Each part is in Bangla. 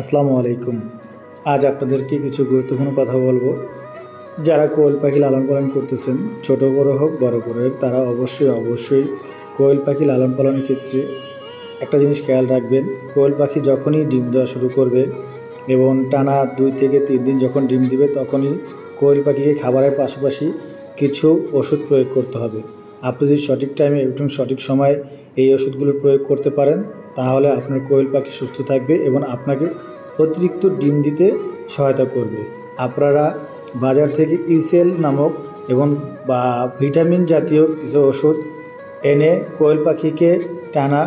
আসসালামু আলাইকুম। আজ আপনাদেরকে কিছু গুরুত্বপূর্ণ কথা বলব। যারা কোয়েল পাখি লালন পালন করতেছেন, ছোট বড় হোক, বড় বড় হোক, তারা অবশ্যই অবশ্যই কোয়েল পাখি লালন পালনের ক্ষেত্রে একটা জিনিস খেয়াল রাখবেন। কোয়েল পাখি যখনই ডিম দেওয়া শুরু করবে এবং টানা দুই থেকে তিন দিন যখন ডিম দিবে, তখনই কোয়েল পাখিকে খাবারের পাশাপাশি কিছু ওষুধ প্রয়োগ করতে হবে। আপনি যদি সঠিক টাইমে এবং সঠিক সময়ে এই ওষুধগুলো প্রয়োগ করতে পারেন তাহলে আপনার কোয়েল পাখি সুস্থ থাকবে এবং আপনাকে অতিরিক্ত ডিম দিতে সহায়তা করবে। আপনারা বাজার থেকে ইসেল নামক এবং বা ভিটামিন জাতীয় কিছু ওষুধ এনে কোয়েল পাখিকে টানা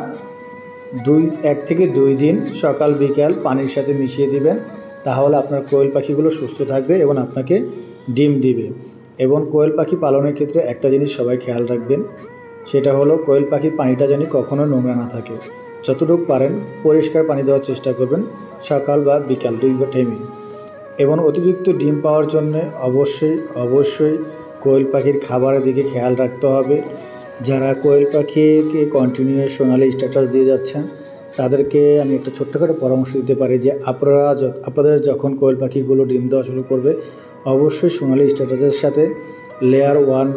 দুই, এক থেকে দুই দিন সকাল, বিকাল পানির সাথে মিশিয়ে দিবেন, তাহলে আপনার কোয়েল পাখিগুলো সুস্থ থাকবে এবং আপনাকে ডিম দিবে। এবং কোয়েল পাখি পালনের ক্ষেত্রে একটা জিনিস সবাই খেয়াল রাখবেন, সেটা হলো কোয়েল পাখির পানিটা যেন কখনো নোংরা না থাকে। যতটুকু পারেন পরিষ্কার পানি দেওয়ার চেষ্টা করবেন, সকাল বা বিকাল দুই বা টাইমে এবং অতিরিক্ত ডিম পাওয়ার জন্য অবশ্যই অবশ্যই কোয়েল পাখির খাবারের দিকে খেয়াল রাখতে হবে। যারা কোয়েল পাখিকে কন্টিনিউ সোনালি স্ট্যাটাস দিয়ে যাচ্ছেন, তাদেরকে আমি একটা ছোট্টখাটো পরামর্শ দিতে পারি যে আপনারা আপনাদের যখন কোয়েল পাখিগুলো ডিম দেওয়া শুরু করবে, অবশ্যই সোনালি স্ট্যাটাসের সাথে লেয়ার ওয়ান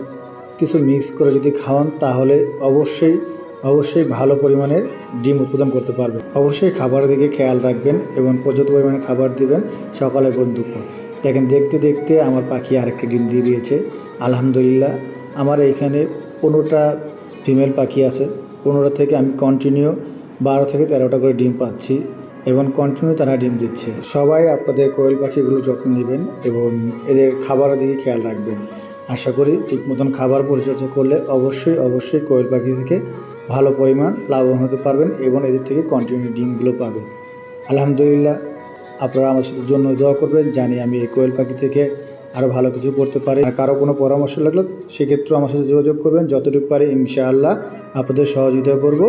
কিছু মিক্স করে যদি খাওয়ান, তাহলে অবশ্যই অবশ্যই ভালো পরিমাণের ডিম উৎপাদন করতে পারবে অবশ্যই খাবারের দিকে খেয়াল রাখবেন এবং পর্যাপ্ত পরিমাণে খাবার দিবেন সকালে এবং দুপুর। দেখেন, দেখতে দেখতে আমার পাখি আরেকটি ডিম দিয়ে দিয়েছে। আলহামদুলিল্লাহ, আমার এইখানে পনেরোটা ফিমেল পাখি আছে। পনেরো থেকে আমি কন্টিনিউ বারো থেকে তেরোটা করে ডিম পাচ্ছি এবং কন্টিনিউ তারা ডিম দিচ্ছে। সবাই আপনাদের কোয়েল পাখিগুলো যত্ন নেবেন এবং এদের খাবারের দিকে খেয়াল রাখবেন। আশা করি ঠিক মতন খাবার পরিচর্যা করলে অবশ্যই অবশ্যই কোয়েল পাখি থেকে ভালো পরিমাণ লাভবান হতে পারবেন এবং এদের থেকে কন্টিনিউ ডিমগুলো পাবেন আলহামদুলিল্লাহ, আপনারা আমার সাথে জন্য দোয়া করবেন, জানি আমি এই কোয়েল পাখি থেকে আরও ভালো কিছু করতে পারি। আর কারও কোনো পরামর্শ লাগল সেক্ষেত্রেও আমার সাথে যোগাযোগ করবেন, যতটুকু পারি ইনশাআল্লাহ আপনাদের সহযোগিতা করব।